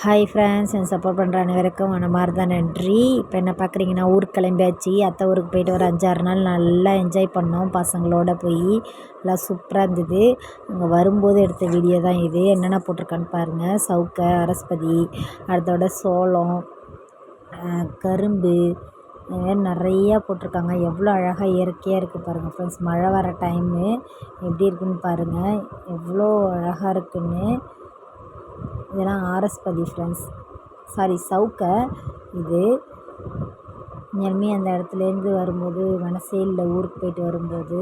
Hi friends என் support பண்ணுற அனைவருக்கும் தான் நன்றி. இப்போ என்ன பார்க்குறீங்கன்னா ஊருக்கு கிளம்பியாச்சு. அத்தை ஊருக்கு போயிட்டு ஒரு அஞ்சாறு நாள் நல்லா என்ஜாய் பண்ணோம். பசங்களோட போய் நல்லா சூப்பராக இருந்தது. அங்கே வரும்போது எடுத்த வீடியோ தான் இது. என்னென்ன போட்டிருக்கான்னு பாருங்கள் சவுக்க அரஸ்பதி அடுத்தோட சோளம் கரும்பு நிறையா போட்டிருக்காங்க. எவ்வளோ அழகாக இயற்கையாக இருக்குது பாருங்கள் ஃப்ரெண்ட்ஸ் மழை வர டைமு எப்படி இருக்குன்னு பாருங்கள் எவ்வளோ அழகாக இருக்குதுன்னு இதெல்லாம் ஆர்எஸ்பதி ஃப்ரெண்ட்ஸ் சாரி சவுக்கை. இது உண்மையாலுமே அந்த இடத்துலேருந்து வரும்போது மனசே இல்லை ஊருக்கு போயிட்டு வரும்போது.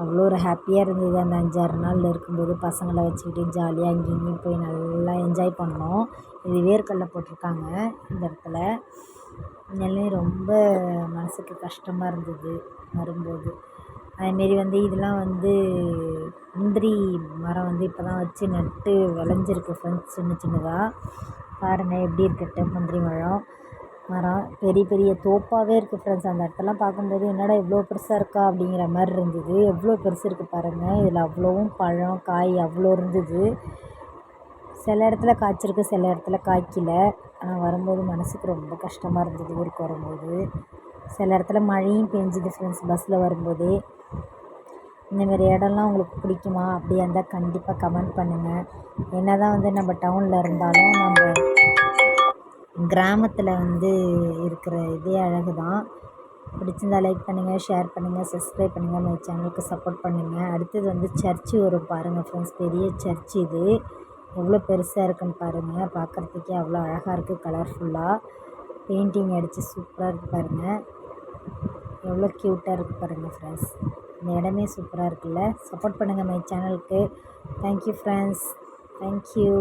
அவ்வளோ ஒரு ஹாப்பியாக இருந்தது. அந்த அஞ்சாறு நாளில் இருக்கும்போது பசங்களை வச்சுக்கிட்டு ஜாலியாக அங்கேயும் இங்கேயும் போய் நல்லா என்ஜாய் பண்ணோம். இது வேர்க்கடல போட்டிருக்காங்க இந்த இடத்துல. உண்மையாலுமே ரொம்ப மனதுக்கு கஷ்டமாக இருந்தது வரும்போது. அதுமாரி வந்து இதெல்லாம் வந்து முந்திரி மரம் வந்து இப்போ தான் வச்சு நட்டு விளைஞ்சிருக்கு ஃப்ரெண்ட்ஸ் சின்ன சின்னதாக பாருங்கள் எப்படி இருக்கட்டும் முந்திரி மரம். மரம் பெரிய பெரிய தோப்பாகவே இருக்குது ஃப்ரெண்ட்ஸ் அந்த இடத்தெல்லாம் பார்க்கும்போது என்னடா இவ்வளோ பெருசாக இருக்கா அப்படிங்கிற மாதிரி இருந்தது. எவ்வளோ பெருசு இருக்குது பாருங்கள் இதில் அவ்வளோவும் பழம் காய் அவ்வளோ இருந்தது. சில இடத்துல காய்ச்சிருக்கு சில இடத்துல காய்க்கல. ஆனால் வரும்போது மனதுக்கு ரொம்ப கஷ்டமாக இருந்தது ஊருக்கு வரும்போது. சில இடத்துல மழையும் பெஞ்சுது ஃப்ரெண்ட்ஸ் பஸ்ஸில் வரும்போது. இந்தமாரி இடம்லாம் உங்களுக்கு பிடிக்குமா? அப்படியா இருந்தால் கண்டிப்பாக கமெண்ட் பண்ணுங்கள் என்ன தான் வந்து நம்ம டவுனில் இருந்தாலும் நம்ம கிராமத்தில் வந்து இருக்கிற இதே அழகு தான் பிடிச்சிருந்தா லைக் பண்ணுங்கள் ஷேர் பண்ணுங்கள் சப்ஸ்கிரைப் பண்ணுங்கள் மை சேனலுக்கு சப்போர்ட் பண்ணுங்கள் அடுத்தது வந்து சர்ச்சு வரும் பாருங்கள் ஃப்ரெண்ட்ஸ் பெரிய சர்ச் இது. எவ்வளோ பெருசாக இருக்குன்னு பாருங்கள் பார்க்குறதுக்கே அவ்வளோ அழகாக இருக்குது கலர்ஃபுல்லாக பெயிண்டிங் அடித்து சூப்பராக இருக்குது பாருங்கள் எவ்வளோ க்யூட்டாக இருக்குது பாருங்கள் ஃப்ரெண்ட்ஸ் இந்த இடமே சூப்பராக இருக்குல்ல. சப்போர்ட் பண்ணுங்கள் மை சேனலுக்கு தேங்க்யூ ஃப்ரெண்ட்ஸ் தேங்க்யூ